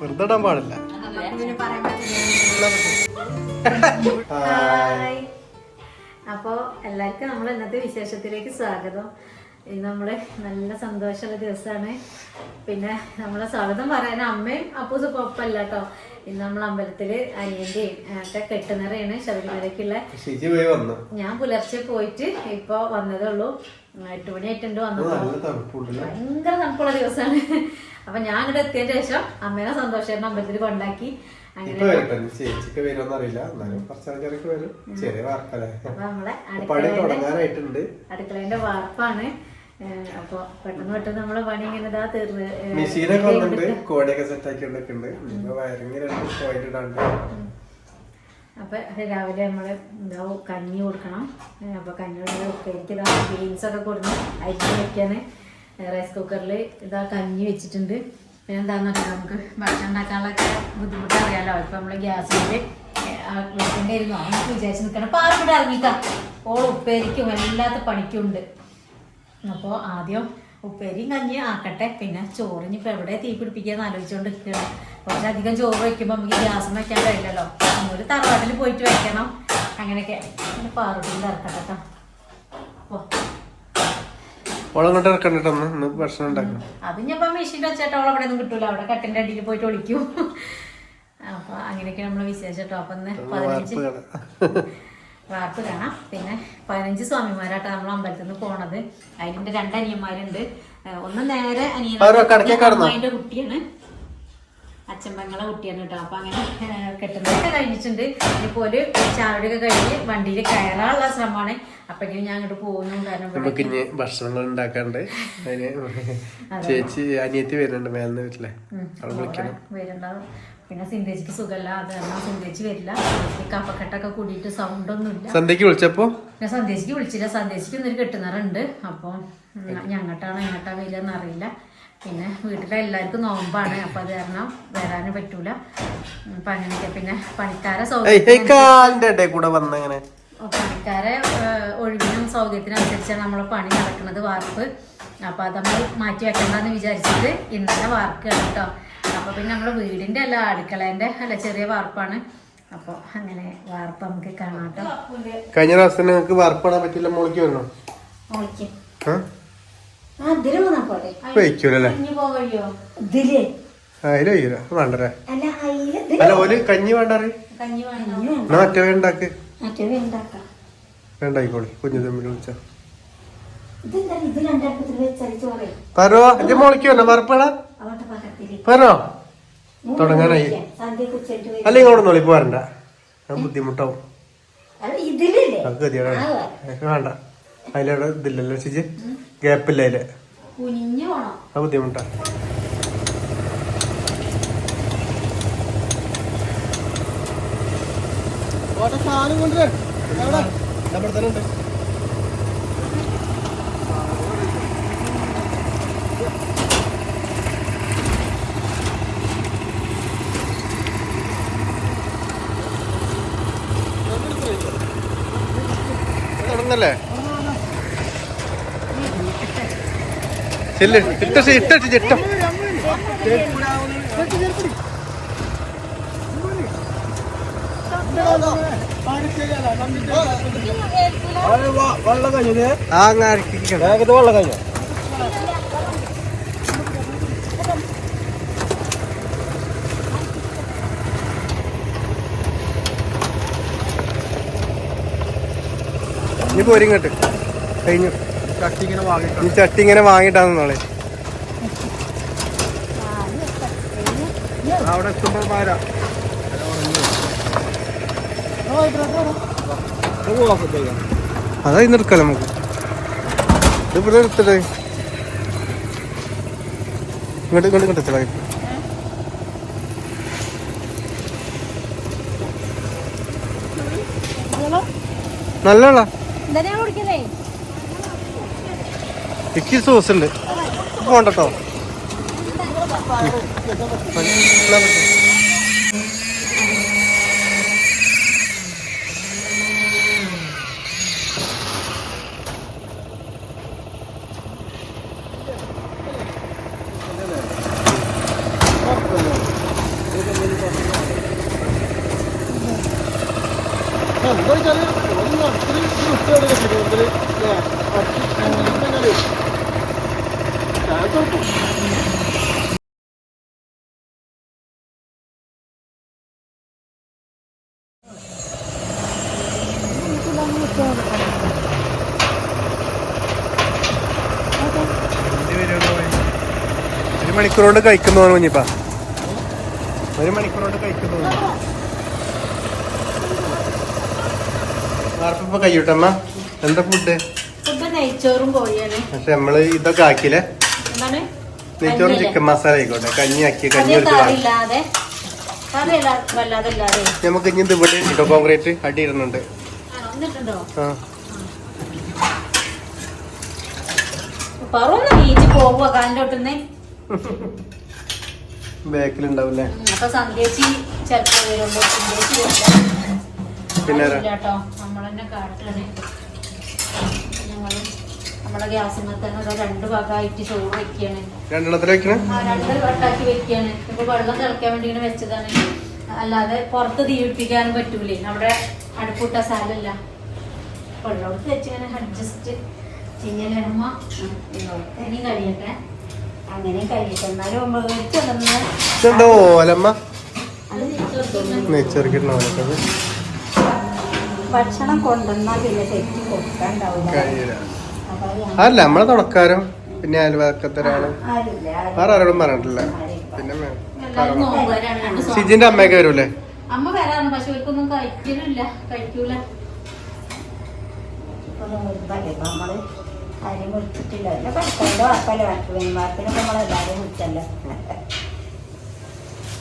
വെറുതെ ഇടാൻ പാടില്ല അപ്പോ എല്ലാവർക്കും നമ്മൾ ഇന്നത്തെ വിശേഷത്തിലേക്ക് സ്വാഗതം. ഇന്ന് നമ്മൾ നല്ല സന്തോഷമുള്ള ദിവസമാണ്. പിന്നെ നമ്മളെ സ്വാഗതം പറയാൻ അമ്മയും അപ്പൂസ് പപ്പല്ല കേട്ടോ. ഇന്ന് നമ്മൾ അമ്പലത്തിൽ അനിയന്റെയും ഒക്കെ കെട്ടുനിറയാണ് ശബരിമലക്കുള്ള ഞാൻ പുലർച്ചെ പോയിട്ട് ഇപ്പൊ വന്നതേ ഉള്ളൂ. എട്ട് മണിയായിട്ടുണ്ട് വന്നത് ഭയങ്കര തണുപ്പുള്ള ദിവസമാണ്. അപ്പൊ ഞാൻ ഇവിടെ എത്തിയതിന് ശേഷം അമ്മേനെ സന്തോഷം അമ്പലത്തിൽ കൊണ്ടാക്കി. ചേച്ചിക്ക് വരുമെന്ന് അറിയില്ല. എന്നാലും വരും. ചെറിയ പണി തുടങ്ങാനായിട്ടുണ്ട്. അടുക്കളേന്റെ വാർപ്പാണ്. ഏഹ് അപ്പൊ പെട്ടെന്ന് പെട്ടെന്ന് നമ്മളെ പണി ഇങ്ങനെ ഇതാ തീർന്ന് ഏഹ് മെഷീനൊക്കെ വന്നിട്ടുണ്ട്. കോടിയൊക്കെ സെറ്റ് ആക്കി ഉണ്ട് ഇപ്പൊ വയറിങ് രണ്ട് പോയിന്റ് ഇടാണ്ട് അപ്പൊ രാവിലെ നമ്മൾ എന്താ കഞ്ഞി കൊടുക്കണം. അപ്പൊ കഞ്ഞി എനിക്ക് ഇതാ ബീൻസ് ഒക്കെ കൊടുന്ന് അരിഞ്ഞ് വെക്കാണ് റൈസ് കുക്കറിൽ ഇതാ കഞ്ഞി വെച്ചിട്ടുണ്ട്. പിന്നെ എന്താണെന്ന് വെച്ചാൽ നമുക്ക് ഭക്ഷണം ഉണ്ടാക്കാനുള്ളൊക്കെ ബുദ്ധിമുട്ട് അറിയാമല്ലോ ഇപ്പം നമ്മൾ ഗ്യാസിൽ വെക്കേണ്ടി ഇരുന്നോ നമുക്ക് വിചാരിച്ച് നിൽക്കണം അപ്പോൾ ആരും കൂടെ ഇറങ്ങിക്കാം ഓൾ ഉപ്പേരിക്കും എല്ലാത്ത പണിക്കും ഉണ്ട് അപ്പോൾ ആദ്യം ഉപ്പേരിയും കഞ്ഞി ആക്കട്ടെ. പിന്നെ ചോറിന് ഇപ്പം എവിടെ തീ പിടിപ്പിക്കാന്ന് ആലോചിച്ചുകൊണ്ട് നിൽക്കുകയാണ് കുറച്ചധികം ചോറ് വയ്ക്കുമ്പോൾ നമുക്ക് ഗ്യാസ് വയ്ക്കാൻ കഴിയില്ലല്ലോ. ഒരു തറവാട്ടിൽ പോയിട്ട് വയ്ക്കണം. അങ്ങനെയൊക്കെ. പിന്നെ പാറുട്ടിന്റെ ഇറക്കട്ടെ കേട്ടോ ഓളങ്ങോട്ട് ഇറക്കണ്ടിട്ട് ഒന്ന് ഇന്ന് ഭക്ഷണം ഉണ്ടാക്കണം അത് ഞാൻ മെഷീന്റെ വെച്ചിട്ട് അവൾ അവിടെ ഒന്നും കിട്ടൂല. അവിടെ കട്ടിന്റെ അടിയിൽ പോയിട്ട് ഒളിക്കും അപ്പൊ അങ്ങനെയൊക്കെ നമ്മൾ വിശേഷിട്ടോ അപ്പം ഇന്ന് പതിനഞ്ച് വാർപ്പ് കാണാം. പിന്നെ പതിനഞ്ച് സ്വാമിമാരാട്ടോ നമ്മൾ അമ്പലത്തിൽ നിന്ന് പോണത്. അതിന്റെ രണ്ട് അനിയന്മാരുണ്ട്. ഒന്ന് നേരെ? അനിയന്റെ കുട്ടിയാണ്. അച്ഛമ്പങ്ങളെ കുട്ടിയാണ് കേട്ടോ അപ്പൊ അങ്ങനെ കെട്ടുന്നതൊക്കെ കഴിഞ്ഞിട്ടുണ്ട്. ഇനിയിപ്പോ ഒരു ചാവടിയൊക്കെ കഴിഞ്ഞ് വണ്ടിയിൽ കയറാനുള്ള ശ്രമമാണ്. അപ്പോഴേക്കും ഞാൻ അങ്ങോട്ട് പോകുന്നു. കാരണം ഇവിടെ നമുക്ക് ഇനി ഭക്ഷണങ്ങൾ ഉണ്ടാക്കാണ്ട് ചേച്ചി അനിയത്തി വരുന്നുണ്ട് മേലെന്ന് വീട്ടിലെ. വരുന്നുണ്ടാവും. പിന്നെ സന്ദേശിക്ക് സുഖമല്ല. അത് കാരണം സിന്തേച്ചി വരില്ല. ഈ കഫക്കെട്ടൊക്കെ കൂടിയിട്ട് സൗണ്ട് ഒന്നും ഇല്ല. സന്ധ്യക്ക് വിളിച്ചപ്പോ? ഞാൻ സന്ദേശിക്ക് വിളിച്ചില്ല. സന്ദേശിക്ക് ഇന്നൊരു കെട്ടുന്നറുണ്ട് അപ്പോൾ ഞങ്ങട്ടാണോ എങ്ങോട്ടാണ് വരില്ലെന്ന് അറിയില്ല പിന്നെ വീട്ടിലെ എല്ലാവർക്കും നോമ്പാണ് അപ്പം അത് കാരണം വരാനും പറ്റൂല. അപ്പം അങ്ങനെയൊക്കെ പിന്നെ പണിക്കാരെ സൗകര്യം പണിക്കാരെ ഒഴിവിനും സൗകര്യത്തിനനുസരിച്ചാണ് നമ്മളെ പണി നടക്കുന്നത് വാർപ്പ്. അപ്പം അത് നമ്മൾ മാറ്റി വെക്കണ്ടെന്ന് വിചാരിച്ചിട്ട് ഇന്നലെ വാർക്ക് കേട്ടോ അപ്പോൾ പിന്നെ നമ്മുടെ വീടിന്റെ അല്ല അടുക്കളേന്റെ അല്ല ചെറിയ വാർപ്പാണ്. അപ്പോൾ അങ്ങനെ വാർപ്പ് നമുക്ക് കാണാം കേട്ടോ കഴിഞ്ഞ പ്രാവശ്യം നിങ്ങൾക്ക് വാർപ്പ് കാണാൻ പറ്റില്ല മോളിക്ക് വരണോ? മോളിക്ക്. അതിൽ വേണ്ടല്ലേ? അല്ല അല്ല ഒരു കഞ്ഞി വേണ്ടറി കഞ്ഞി വേണം എന്നാ മറ്റേ വേണ്ടാക്ക് വേണ്ടായിക്കോളി കുഞ്ഞു തമ്മിൽ വിളിച്ച. പറോ എന്റെ മോളിക്ക് വരണോ മറപ്പടാ? പറഞ്ഞോ തുടങ്ങാനായി. വരും. ഇങ്ങോട്ട് നോളി പോരണ്ട. ഞാൻ ബുദ്ധിമുട്ടാവും. അത് ഇതിലല്ലേ? അത് ഗതിയാണ് വേണ്ട. അതിലവിടെ ഇതില്ലല്ലോ ചേച്ചി. ഗ്യാപ്പില്ല അതിൽ കുനിഞ്ഞു പോണം. അത് ബുദ്ധിമുട്ടാ. തുടങ്ങല്ലേ ചെല്ല് ഇട്ട ഇനി പോരിങ്ങോട്ട് കഴിഞ്ഞു. ഈ ചട്ടി ഇങ്ങനെ വാങ്ങിട്ടാണ് നാളെ അവിടെ എത്തുമ്പോൾ പാരാ അതാ ഇന്ന് എടുക്കാം നമുക്ക്. ഇവിടെ എടുത്തിട്ടേ. ഇങ്ങോട്ട് ഇങ്ങോട്ട് ഇങ്ങോട്ട് എത്തടാ ടിക്കി സോസ് ഉണ്ട്. പോണ്ടോ എന്താ വെച്ചാൽ ഒന്ന് അത്രയും ഇഷ്ടമാണ് ഒരു മണിക്കൂർ കൊണ്ട് കഴിക്കുന്നു കുഞ്ഞിപ്പ. ഒരു മണിക്കൂർ കൊണ്ട് കഴിക്കുന്നു കയ്യൂട്ടമ്മ എന്താ ഫുഡ് ഫുഡ് നെയ്ച്ചോറും കോഴിയാണ്. പക്ഷെ നമ്മൾ ഇതൊക്കെ ആക്കിയില്ലേ? എന്താണ്? നെയ്ച്ചോറും ചിക്കൻ മസാല ആയിക്കോട്ടെ. കഞ്ഞി ആക്കി കഞ്ഞി കറിയില്ലാതെ കറി വല്ലാതെ ഇല്ലാതെ നമുക്ക് ഇനി ഇവിടെ കോൺക്രീറ്റ് അടി ഇടുന്നുണ്ട് ആ. പറന്ന് നീച്ച് പോവുക കാലിലോട്ടുന്നേ ബാക്കിലുണ്ടാവില്ലേ? അപ്പൊ സന്ധ്യേച്ചി ചിലപ്പോ വരുമ്പോ സന്ധ്യേച്ചി പിന്നെ ആരാ? കേട്ടോ നമ്മളെന്നെ കാട്ടാണ് ഞങ്ങൾ നമ്മളെ ഗ്യാസിന്മേ തന്നെ ഇതാ രണ്ട് ഭാഗമായിട്ട് ചോറ് വെക്കാണ്. രണ്ട് വട്ടാക്കി വെക്കാണ്. ഇപ്പൊ വെള്ളം തിളക്കാൻ വേണ്ടി ഇങ്ങനെ വെച്ചതാണ്. അല്ലാതെ പുറത്ത് തീ പിടിപ്പിക്കാനും പറ്റൂലേ. നമ്മുടെ അടുപ്പൂട്ട സ്ഥലമില്ല. വെള്ളമെടുത്ത് വെച്ചിങ്ങനെ അഡ്ജസ്റ്റ് ചെയ്യലമ്മ ഇനി കഴിയട്ടെ അങ്ങനെ കഴിയട്ടെ എന്നാലും ഓലക്കത് ഭക്ഷണം കൊണ്ടുവന്നാൽ പിന്നെ തെറ്റി കൊടുക്കാണ്ടാവില്ല കഴിയില്ല അപ്പൊ അത് അല്ല നമ്മളെ തുടക്കാരും? പിന്നെ അയൽവക്കത്തൊരാളും? വേറെ ആരോടും പറഞ്ഞിട്ടില്ല. പിന്നെ സിജിന്റെ അമ്മയൊക്കെ വരൂലേ അമ്മ വരാറുണ്ട് പക്ഷെ ഇവർക്കൊന്നും കഴിക്കലില്ല. കഴിക്കൂല. ആരെയും വിളിച്ചിട്ടില്ല. പിന്നെ പഠിക്കാന്റെ വാർപ്പല്ലേ? വാർപ്പിന് വാർപ്പിനൊക്കെ നമ്മളെല്ലാവരെയും വിളിച്ചല്ലോ?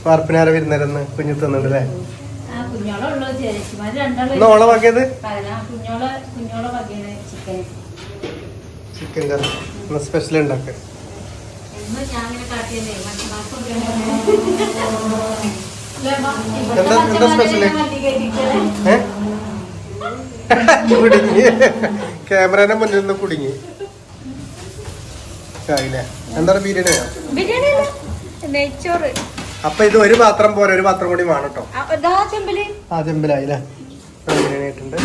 വാർപ്പിനാരെ വരുന്നേരെന്ന്? കുഞ്ഞു തന്നിട്ടല്ലേ? ഓളെ വാക്കിയത് കുഞ്ഞോളെ കുഞ്ഞോളെ വകയത് ചിക്കൻ ചിക്കൻ കറി നമ്മൾ സ്പെഷ്യൽ ഉണ്ടാക്കുക എന്താ- എന്താ special? ഏ? കുടുങ്ങി. ക്യാമറയുടെ മുന്നിൽ നിന്ന് കുടുങ്ങി. ആയില്ലേ എന്താണ് ബിരിയാണിയോ ബിരിയാണി അല്ല, നെയ്ച്ചോറ്. അപ്പൊ ഇത് ഒരു പാത്രം പോലെ ഒരു പാത്രം കൂടി വേണം കേട്ടോ ആ ചെമ്പിലായില്ലേ? ബിരിയാണി ആയിട്ടുണ്ട്.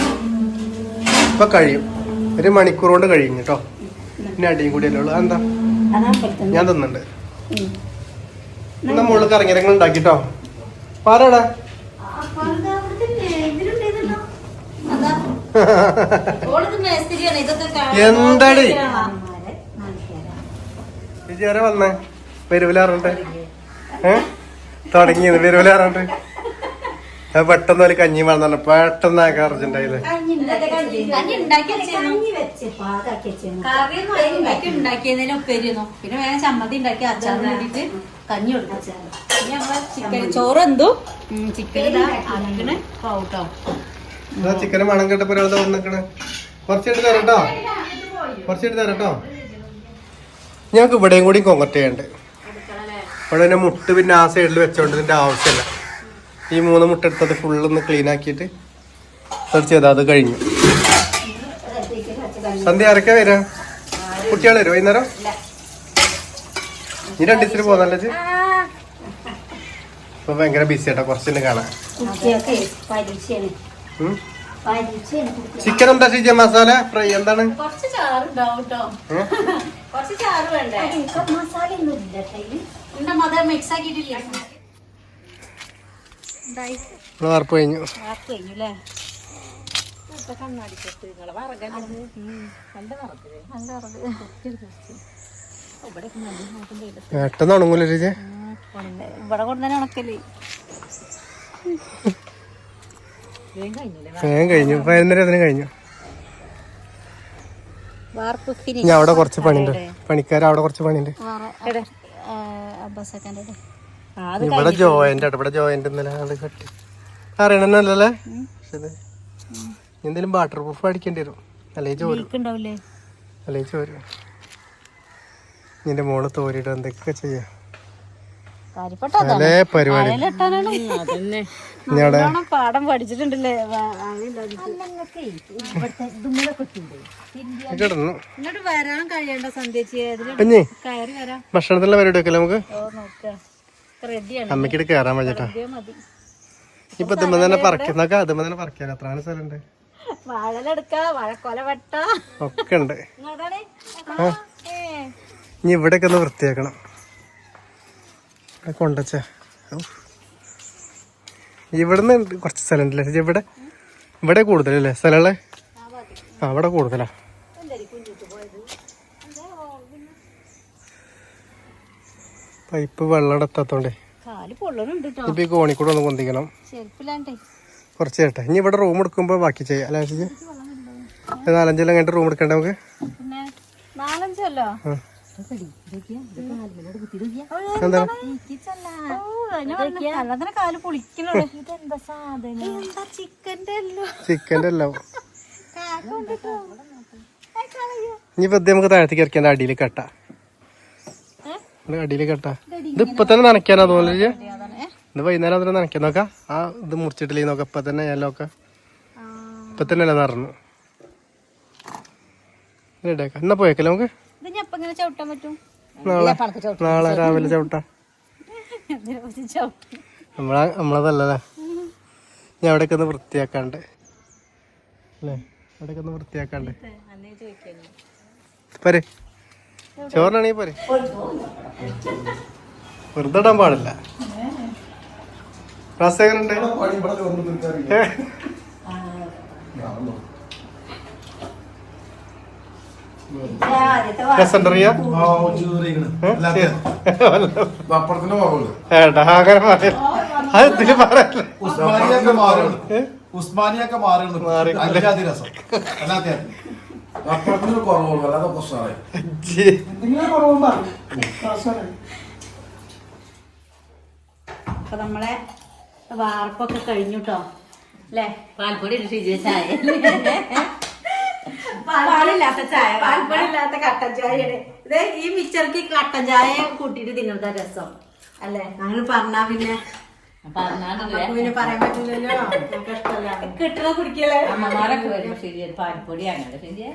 ഇപ്പൊ കഴിയും. ഒരു മണിക്കൂർ കൊണ്ട് കഴിയും കേട്ടോ പിന്നെ അടിയും കൂടി അല്ലേ ഉള്ളൂ എന്താ ഞാൻ തിന്നുണ്ട് എന്നാ മുകളിൽ കറങ്ങിരങ്ങൾ ഉണ്ടാക്കിട്ടോ. പാറടാ എന്താടി? ചേച്ചി ആരാ വന്നേ? പെരുവിലാറുണ്ട് ഏ? തുടങ്ങിയത് വരുവിലാറുണ്ട് അത് പെട്ടെന്ന് ഒരു കഞ്ഞി വേണം പെട്ടെന്ന് ആക്കാൻ അർജന്റായില്ലേ ഉണ്ടാക്കിയതിന് ഉപ്പേരിയൊന്നും പിന്നെ ചമ്മന്തി ഉണ്ടാക്കി അച്ചാറിന് വേണ്ടിട്ട് കഞ്ഞി കൊടുക്കും. ചിക്കൻ ചോറ് എന്തു? ചിക്കൻ അങ്ങനെ പോട്ടോ ചിക്കന് മണം കേട്ടപ്പോ ഒരാൾ വന്നിക്കണ് കുറച്ചെടുത്ത് തരട്ടോ കുറച്ചെടുത്ത് തരട്ടോ ഞങ്ങൾക്ക് ഇവിടെയും കൂടി കൊങ്ങട്ടയുണ്ട് ഇവിടെ പിന്നെ മുട്ട് പിന്നെ ആ സൈഡിൽ വെച്ചോണ്ടതിന്റെ ആവശ്യമില്ല. ഈ മൂന്ന് മുട്ട എടുത്തത് ഫുള്ളൊന്ന് ക്ലീൻ ആക്കിയിട്ട് സെർച്ച് ചെയ്താൽ അത് കഴിഞ്ഞു. സന്ധ്യ ആരൊക്കെ വരാ? കുട്ടികൾ വരും വൈകുന്നേരം? നീ രണ്ടിച്ചിട്ട് ദിവസത്തിന് പോന്നല്ലേ ഇജ്ജ്? ഇപ്പൊ ഭയങ്കര ബിസി ആട്ടോ കുറച്ചിട്ട് കാണാം ചിക്കൻ എന്താ ഷിജ മസാല ഫ്രൈ എന്താണ്? കുറച്ച് ചാറ് ഉണ്ടാവും കേട്ടോ കുറച്ച് ചാറ് വേണ്ടേ? എനിക്ക് മസാല ഒന്നും ഇല്ല മിക്സ് ആക്കിയിട്ടില്ല? വാർപ്പ് കഴിഞ്ഞു. വാക്ക് കഴിഞ്ഞു അല്ലേ? പെട്ടെന്ന് ഉണങ്ങൂല ഇവിടെ കൊണ്ടുതന്നെ ഉണക്കല്ലേ വേഗം കഴിഞ്ഞു. പതിനൊന്നര കഴിഞ്ഞു. വാർപ്പ് ഇനി അവിടെ കുറച്ച് പണിയുണ്ട്. പണിക്കാർ അവിടെ കുറച്ച് പണിയുണ്ട്. അബ്ബാസക്കാന്റെ ഇവിടെ ജോയിന്റ് ഇവിടെ ജോയിന്റ് ഇന്നലെ അത് കട്ടി. അറിയണല്ലേ എന്തെങ്കിലും വാട്ടർ പ്രൂഫ് അടിക്കേണ്ടി വരും. അല്ലെങ്കിൽ ചോരും ഉണ്ടാവില്ലേ അല്ലെങ്കിൽ നിന്റെ മോൾ തോരിയിട്ട് എന്തൊക്കെ ചെയ്യാ? പല പരിപാടി. പാഠം പഠിച്ചിട്ടുണ്ടല്ലേ വരാൻ കഴിയണ്ട ഭക്ഷണത്തിലുള്ള പരിപാടി വെക്കല്ലേ നമുക്ക്? നോക്ക. റെഡിയാണ് കേറാൻ വേണ്ടിട്ടാ ഇപ്പൊ ഇതുമ്പോ തന്നെ പറിക്കുന്നൊക്കെ അതുമ്പോ തന്നെ പറിക്കാൻ എത്ര സ്ഥലമുണ്ട് ഒക്കെ ഉണ്ട്. ഇനി ഇവിടെ ഇനി ഇവിടെയൊക്കെ ഒന്ന് വൃത്തിയാക്കണം. ഇവിടെ കൊണ്ടച്ച ഇവിടുന്ന് കുറച്ച് സ്ഥലം ഇവിടെ ഇവിടെ കൂടുതലല്ലേ? സ്ഥലങ്ങൾ? ആ അവിടെ കൂടുതലാ. പൈപ്പ് വെള്ളം എത്താത്തോണ്ടേ ഇപ്പൊ ഈ കോണിക്കൂടെ ഒന്ന് പൊന്തിക്കണം. ചെരുപ്പില്ലാണ്ടേ കുറച്ച് കേട്ടെ. ഇനി ഇവിടെ റൂം എടുക്കുമ്പോ ബാക്കി ചെയ്യാം. അല്ലേ ഒരു നാലഞ്ചെല്ലാം കഴിഞ്ഞിട്ട് റൂം എടുക്കണ്ടേ നമുക്ക്? അല്ലോ ചിക്കന്റെ എല്ലാം? ഇനി വെറുതെ നമുക്ക് താഴത്തേക്ക് ഇറക്കിയാൽ അടിയിൽ കെട്ട. അടിയിൽ കേട്ടാ. ഇത് ഇപ്പൊ തന്നെ നനയ്ക്കാനാ തോന്നില്ല ഇത് വൈകുന്നേരം അതിനെ നനയ്ക്കാൻ നോക്കാം. ആ ഇത് മുറിച്ചിട്ടില്ലേ? നോക്ക. ഇപ്പൊ തന്നെ ഞാൻ നോക്ക ഇപ്പൊ തന്നെ അല്ല നിറഞ്ഞു. റെഡിയാക്കാം എന്നാ പോയേക്കല്ലേ നമുക്ക്? നാളെ. നാളെ രാവിലെ ചവിട്ടാ. നമ്മളാ നമ്മളതല്ലേ ഞാൻ അവിടെയൊക്കെ ഒന്ന് വൃത്തിയാക്കാണ്ട്. അല്ലേ? അവിടെയൊക്കെ ഒന്ന് വൃത്തിയാക്കാണ്ട്. പോരെ ചോറിനാണെങ്കിൽ പോരെ. വെറുതെ ഇടാൻ പാടില്ല ഉസ്മാനിയൊക്കെ മാറി? ഉസ്മാനിയൊക്കെ മാറി. അല്ലാതെ രസം അല്ലാതെ അപ്പുറത്തിന് കുറവുള്ളൂ അല്ലാതെ പ്രശ്നമായി ജി. അപ്പൊ നമ്മളെ വാർപ്പൊക്കെ കഴിഞ്ഞു കേട്ടോ അല്ലേ? പാൽപ്പൊടി ചായ. പാലില്ലാത്ത ചായ. പാൽപ്പൊടിയില്ലാത്ത കട്ടൻ ചായയുടെ ഇത് ഈ മിച്ചർക്ക് കട്ടൻ ചായ കൂട്ടിയിട്ട് തിന്നുന്ന രസം. അല്ലേ? അങ്ങനെ പറഞ്ഞാ പിന്നെ കിട്ടണ കുടിക്കലേ അമ്മമാരൊക്കെ വരും. ശരിയാ പാൽപ്പൊടി അങ്ങനെ ശരിയാ.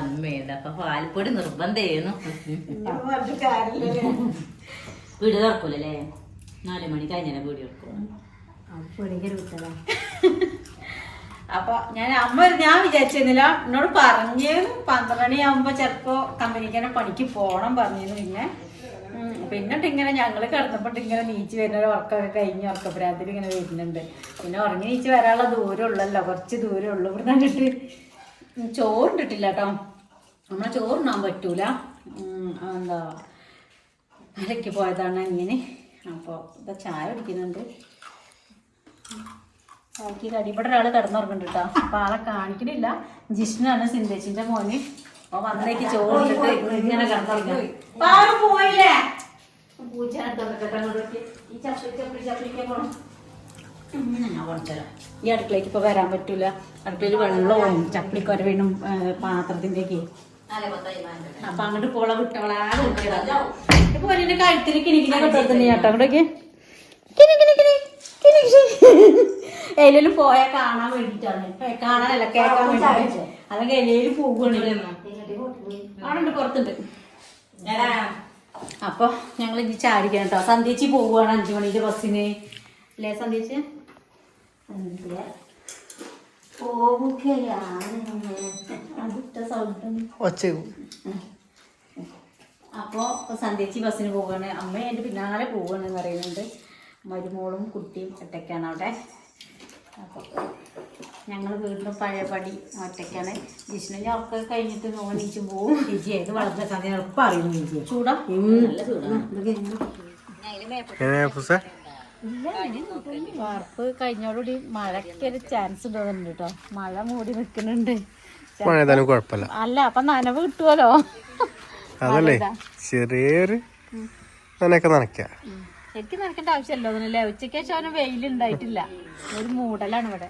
അമ്മയുണ്ട്. അപ്പൊ പാൽപ്പൊടി നിർബന്ധമായിരുന്നു വീട് തുറക്കൂലല്ലേ? നാല് മണി കഴിഞ്ഞാൽ വീട് തുറക്കും. അപ്പൊ ഞാൻ അമ്മ ഞാൻ വിചാരിച്ചിരുന്നില്ല എന്നോട് പറഞ്ഞു പന്ത്രണ്ട് മണിയാകുമ്പോ ചെലപ്പോ കമ്പനിക്കന്നെ പണിക്ക് പോണം പറഞ്ഞിരുന്നു പിന്നെ. പിന്നിട്ട് ഇങ്ങനെ ഞങ്ങൾ കിടന്നപ്പോട്ട് ഇങ്ങനെ നീച്ച് വരുന്ന ഉറക്കമൊക്കെ കഴിഞ്ഞ് ഉറക്കപ്രാന്തിൽ ഇങ്ങനെ വരുന്നുണ്ട്. പിന്നെ ഉറങ്ങി നീച്ച് വരാനുള്ള ദൂരം ഉള്ളല്ലോ കുറച്ച് ദൂരം ഉള്ളു ഇവിടെ കണ്ടിട്ട് ചോറുണ്ടിട്ടില്ല കേട്ടോ നമ്മളെ ചോറുണ്ണാൻ പറ്റൂല. എന്താ അരയ്ക്ക് പോയതാണ് ഇങ്ങനെ അപ്പോൾ ഇതാ ചായ കുടിക്കുന്നുണ്ട്. ബാക്കി കടി. ഒരാൾ കിടന്നുറങ്ങുന്നുണ്ട് കേട്ടോ. അപ്പം ആളെ കാണിക്കണില്ല. ജിഷ്ണാണ് സിന്തേച്ചിന്റെ മോന്. അപ്പോൾ വന്നേക്ക് ചോറിട്ടിട്ട് ഇങ്ങനെ കിടന്നുറങ്ങും പോയില്ലേ? ഈ പോണം. അടുക്കളയ്ക്ക് ഇപ്പൊ വരാൻ പറ്റൂല. അടുക്കളയിൽ വെള്ളവും ചപ്പിളിക്കൊരവീണും പാത്രത്തിന്റെയൊക്കെ. അപ്പൊ അങ്ങോട്ട് പോള ഇപ്പൊ എന്റെ കഴുത്തിന് കിണിക്കിനെ കൊണ്ടുവരുന്ന കേട്ടോ. അങ്ങോട്ടേക്ക് എലിയിലും പോയാൽ കാണാൻ വേണ്ടിട്ടാണ്. കാണാനല്ല കേൾക്കാൻ വേണ്ടിട്ട്. അല്ലെങ്കിൽ എലയിൽ പോകുകയാണ് അവിടെ പുറത്തുണ്ട്. അപ്പൊ ഞങ്ങൾ ഇനി ചാടിക്കണം കേട്ടോ സന്ധ്യച്ചി പോവുകയാണ് അഞ്ചു മണിന്റെ ബസ്സിന്. അല്ലേ സന്ധ്യച്ച്? അപ്പൊ അപ്പോൾ സന്ധ്യച്ചി ബസ്സിന് പോവുകയാണ്. അമ്മ എന്റെ പിന്നാലെ പോവുകയാണ് എന്ന് പറയുന്നുണ്ട്. മരുമോളും കുട്ടിയും ഒറ്റയ്ക്കാണ് അവിടെ. അപ്പോൾ ഞങ്ങൾ വീടിന്റെ പഴയപടി ഒറ്റയ്ക്കാണ് ജിഷ്ണു ഞാൻ ഒക്കെ കഴിഞ്ഞിട്ട് നോക്കിച്ച് പോവും. ചേച്ചി ഏത് വളർന്ന കഥ എളുപ്പം അറിയുന്നു രുചി ചൂടാ. നല്ല ചൂടാ. വാർപ്പ് കഴിഞ്ഞോടുകൂടി മഴയ്ക്ക് ഒരു ചാൻസ് തോന്നുന്നുണ്ട് കേട്ടോ മഴ മൂടി നിൽക്കുന്നുണ്ട്. കുഴപ്പമില്ല. അല്ല അപ്പൊ നനവ് കിട്ടുമല്ലോ അതല്ലേ? ചെറിയൊരു നനക്ക എനിക്ക് നനക്കേണ്ട ആവശ്യമല്ലോ. തോന്നുന്നില്ലേ ഉച്ചയ്ക്ക് ശേഷം വെയിലുണ്ടായിട്ടില്ല. ഒരു മൂടലാണ് ഇവിടെ.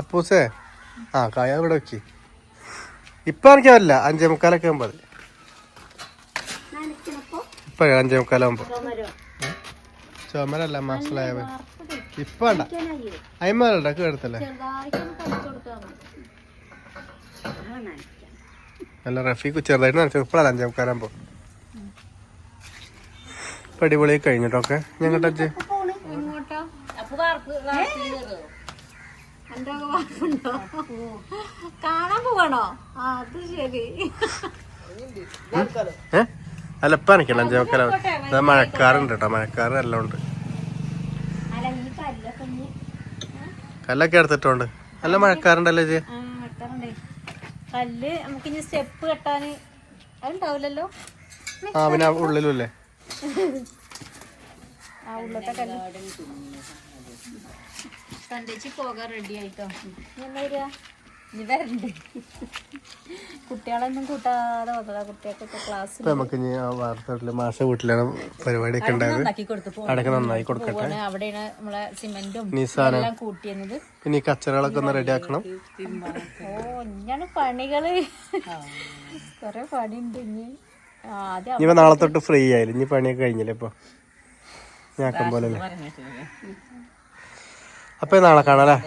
അപ്പൂസേ. ആ കായ ഇവിടെ വെക്ക്. ഇപ്പൊ നനയ്ക്കാവില്ല അഞ്ചേ മുക്കാലൊക്കെ ആകുമ്പോ മതി ഇപ്പൊ അഞ്ചേ മുക്കാലാകുമ്പോ ചുമരല്ല മനസ്സിലായ ഇപ്പൊ വേണ്ട. അയിമല്ല കേടത്തല്ലേ അല്ല റഫീഖ് ചെറുതായിട്ട് നനച്ചു. ഇപ്പോഴല്ല അഞ്ചേ മുക്കാലാകുമ്പോ ഇപ്പൊ അടിപൊളി കഴിഞ്ഞിട്ടൊക്കെ ഞങ്ങളുടെ എന്റെ വാർപ്പുണ്ടോ കാണാൻ പോവാണോ? ആ അത് ശരി. ഏ? അല്ല ഇപ്പൊ എനിക്കല്ല അഞ്ചേ മുക്കാല മഴക്കാറുണ്ട് കേട്ടോ മഴക്കാറ് എല്ലാം ഉണ്ട് കല്ലൊക്കെ എടുത്തിട്ടുണ്ട്. നല്ല മഴക്കാറുണ്ടല്ലോ വെട്ടാറുണ്ടേ കല്ല് നമുക്ക് ഇനി സ്റ്റെപ്പ് കെട്ടാന് അതുണ്ടാവില്ലല്ലോ? ആ പിന്നെ ഉള്ളിലും അല്ലേ ആ ഉള്ളത്തെ കല്ല്. സന്ധ്യച്ച് പോകാൻ റെഡി ആയിട്ടോ. ഇനി എന്നാ വരിക ഇനി വരണ്ട്. കുട്ടികളൊന്നും കൂട്ടാതെ വന്നതാ. കുട്ടികൾക്കൊക്കെ ക്ലാസ് നമുക്ക് ഇനി ആ വാർത്തട്ടിൽ മാഷ വീട്ടിലാണ് പരിപാടിയൊക്കെ ഉണ്ടായത് അടക്ക നന്നായി കൊടുക്കട്ടെ. അവിടെയാണ് നമ്മളെ സിമെന്റും എല്ലാം കൂട്ടിയത്. പിന്നെ ഈ കച്ചറകളൊക്കെ ഒന്ന് റെഡി ആക്കണം. ഓ ഇഞ്ഞാണ് പണികൾ. കൊറേ പണി ഉണ്ട് ഇനി ഇനിയിപ്പോ നാളെ തൊട്ട് ഫ്രീ ആയില്ല? ഇനി പണിയൊക്കെ കഴിഞ്ഞില്ലേ ഇപ്പൊ? ഞാക്കം പോലെ അല്ലേ അപ്പൊ നാളെ കാണാം അല്ലേ?